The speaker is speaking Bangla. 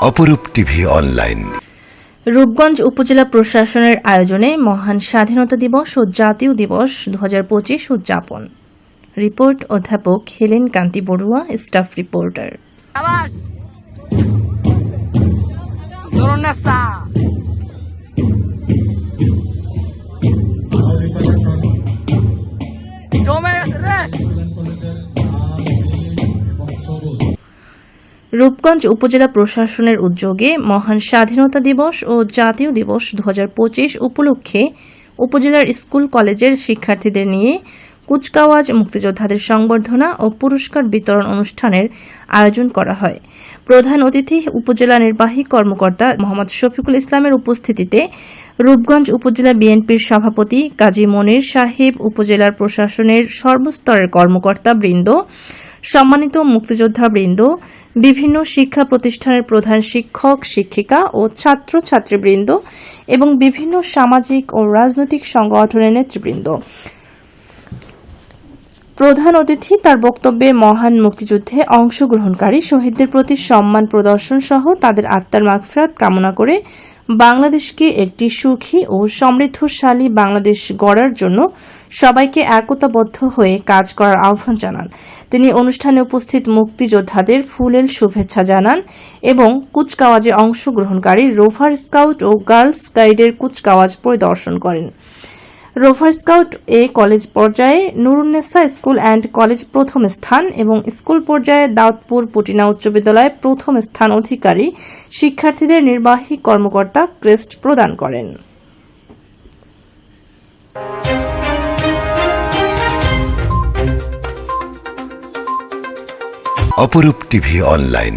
অপরূপ টিভি অনলাইন। রূপগঞ্জ উপজেলা প্রশাসনের আয়োজনে মহান স্বাধীনতা দিবস ও জাতীয় দিবস দু হাজার পঁচিশ উদযাপন। রিপোর্ট অধ্যাপক হেলেন কান্তি বড়ুয়া স্টাফ রিপোর্টার। রূপগঞ্জ উপজেলা প্রশাসনের উদ্যোগে মহান স্বাধীনতা দিবস ও জাতীয় দিবস দু হাজার পঁচিশ উপলক্ষে উপজেলার স্কুল, কলেজের শিক্ষার্থীদের নিয়ে কুচকাওয়াজ মুক্তিযোদ্ধাদের সংবর্ধনা ও পুরস্কার বিতরণ অনুষ্ঠানের আয়োজন করা হয়। প্রধান অতিথি উপজেলা নির্বাহী কর্মকর্তা মোহাম্মদ শফিকুল ইসলামের উপস্থিতিতে রূপগঞ্জ উপজেলা বিএনপির সভাপতি কাজী মনির সাহেব, উপজেলার প্রশাসনের সর্বস্তরের কর্মকর্তা বৃন্দ, সম্মানিত মুক্তিযোদ্ধা বৃন্দ বিভিন্ন শিক্ষা প্রতিষ্ঠানের প্রধান শিক্ষক, শিক্ষিকা ও ছাত্র ছাত্রীবৃন্দ এবং বিভিন্ন সামাজিক ও রাজনৈতিক সংগঠনের নেতৃবৃন্দ। প্রধান অতিথি তার বক্তব্যে মহান মুক্তিযুদ্ধে অংশগ্রহণকারী, শহীদদের প্রতি সম্মান প্রদর্শন সহ তাদের আত্মার মাগফেরাত কামনা করে বাংলাদেশকে একটি সুখী ও সমৃদ্ধশালী বাংলাদেশ গড়ার জন্য সবাইকে একতাবদ্ধ হয়ে কাজ করার আহ্বান জানান। তিনি অনুষ্ঠানে উপস্থিত মুক্তিযোদ্ধাদের ফুলেল শুভেচ্ছা জানান এবং কুচকাওয়াজে অংশগ্রহণকারী রোভার স্কাউট ও গার্লস গাইডের কুচকাওয়াজ পরিদর্শন করেন। রোভার স্কাউট এ কলেজ পর্যায়ে নুরুন্নেসা স্কুল অ্যান্ড কলেজ প্রথম স্থান এবং স্কুল পর্যায়ে দাউদপুর পটিনা উচ্চ বিদ্যালয়ে প্রথম স্থান অধিকারী শিক্ষার্থীদের নির্বাহী কর্মকর্তা ক্রেস্ট প্রদান করেন। অপরূপ টিভি অনলাইন।